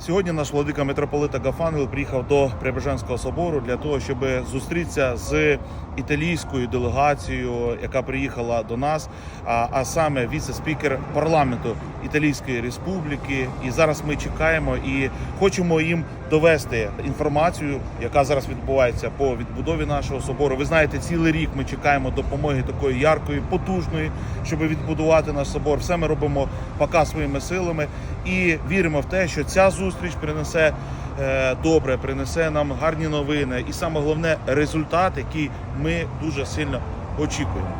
Сьогодні наш владика митрополит Агафангел приїхав до Прибежанського собору для того, щоб зустрітися з італійською делегацією, яка приїхала до нас, а саме віце-спікер парламенту Італійської Республіки. І зараз ми чекаємо і хочемо їм довести інформацію, яка зараз відбувається по відбудові нашого собору. Ви знаєте, цілий рік ми чекаємо допомоги такої яркої, потужної, щоб відбудувати наш собор. Все ми робимо поки своїми силами і віримо в те, що ця зустріч принесе е, добре, принесе нам гарні новини, і саме головне результат, який ми дуже сильно очікуємо.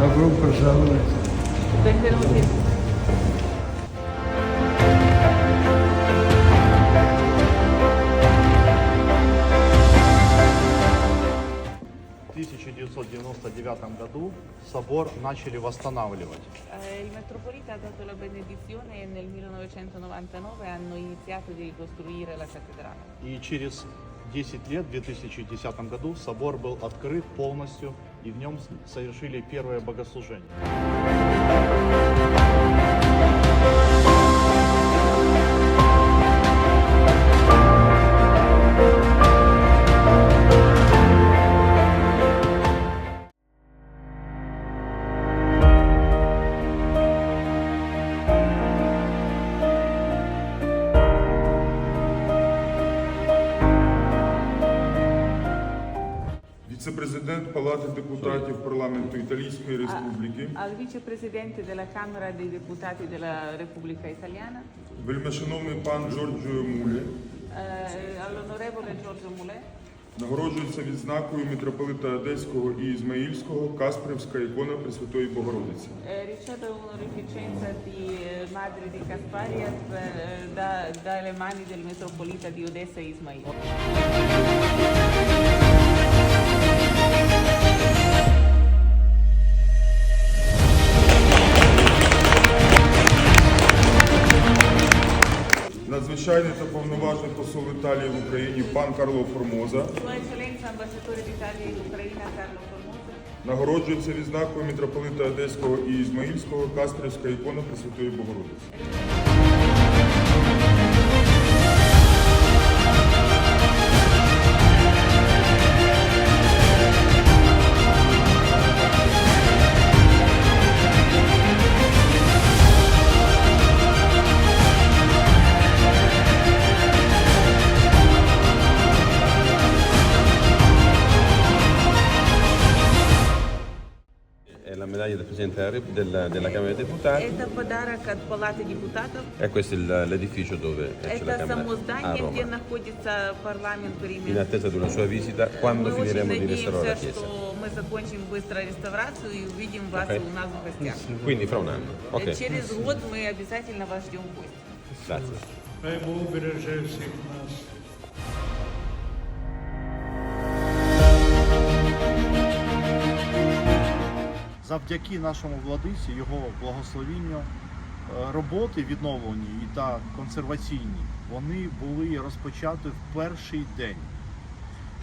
Добро пожаловать. В 1999 году собор начали восстанавливать. Eh, il metropolita ha dato la benedizione e nel 1999 hanno iniziato di ricostruire la cattedrale. И через 10 лет, в 2010 году, собор был открыт полностью, и в нем совершили первое богослужение. Віце-президент Палати депутатів парламенту Італійської Республіки, Al vicepresidente della Camera dei Deputati della Repubblica Italiana, вельмишановний пан Джорджо Мулі, eh, all'onorevole Giorgio Mulè, нагороджується відзнакою митрополита Одеського і Ізмаїльського Каспрівська ікона Пресвятої Богородиці. eh, riceve un'onorificenza di eh, Madre di Casparias da- dalle mani del metropolita di Odessa Ismail. Надзвичайний та повноважний посол Італії в Україні пан Карло Формоза нагороджується відзнакою митрополита Одеського і Ізмаїльського Кастрівська ікона Пресвятої Богородиці. È la medaglia del Presidente della, Rep- della- della Camera dei Deputati Это подарок от Палаты депутатов. e questo è il- l'edificio dove c'è la Это Camera само a здание, где Roma. находится парламент In времен. attesa di una sua visita quando Мы очень finiremo di restaurare la надеемся, chiesa. что мы закончим быстро реставрацию и увидим вас Ok. у нас в гостях. Quindi fra un anno. Ok, Через год мы обязательно вас ждем в гости. grazie. Хай Бог береже всіх нас. Завдяки нашому владиці, його благословінню, е, роботи відновлені і та консерваційні, вони були розпочаті в перший день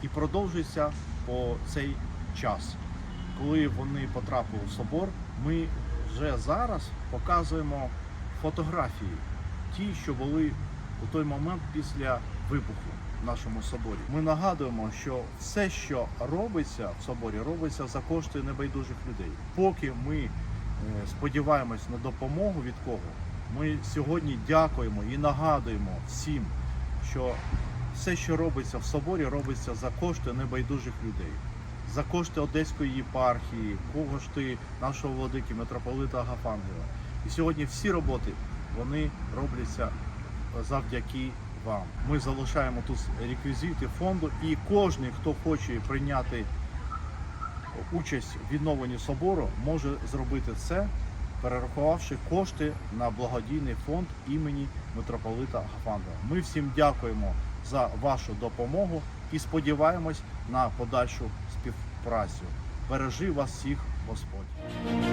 і продовжуються по цей час. Коли вони потрапили в собор, ми вже зараз показуємо фотографії, ті, що були у той момент після вибуху в нашому соборі. Ми нагадуємо, що все, що робиться в соборі, робиться за кошти небайдужих людей. Поки ми е, сподіваємось на допомогу від кого, ми сьогодні дякуємо і нагадуємо всім, що все, що робиться в соборі, робиться за кошти небайдужих людей. За кошти Одеської єпархії, кошти нашого владики, митрополита Агафангела. І сьогодні всі роботи вони робляться завдяки вам. Ми залишаємо тут реквізити фонду, і кожен, хто хоче прийняти участь в відновленні собору, може зробити це, перерахувавши кошти на благодійний фонд імені митрополита Агафангела. Ми всім дякуємо за вашу допомогу і сподіваємось на подальшу співпрацю. Бережи вас всіх, Господь.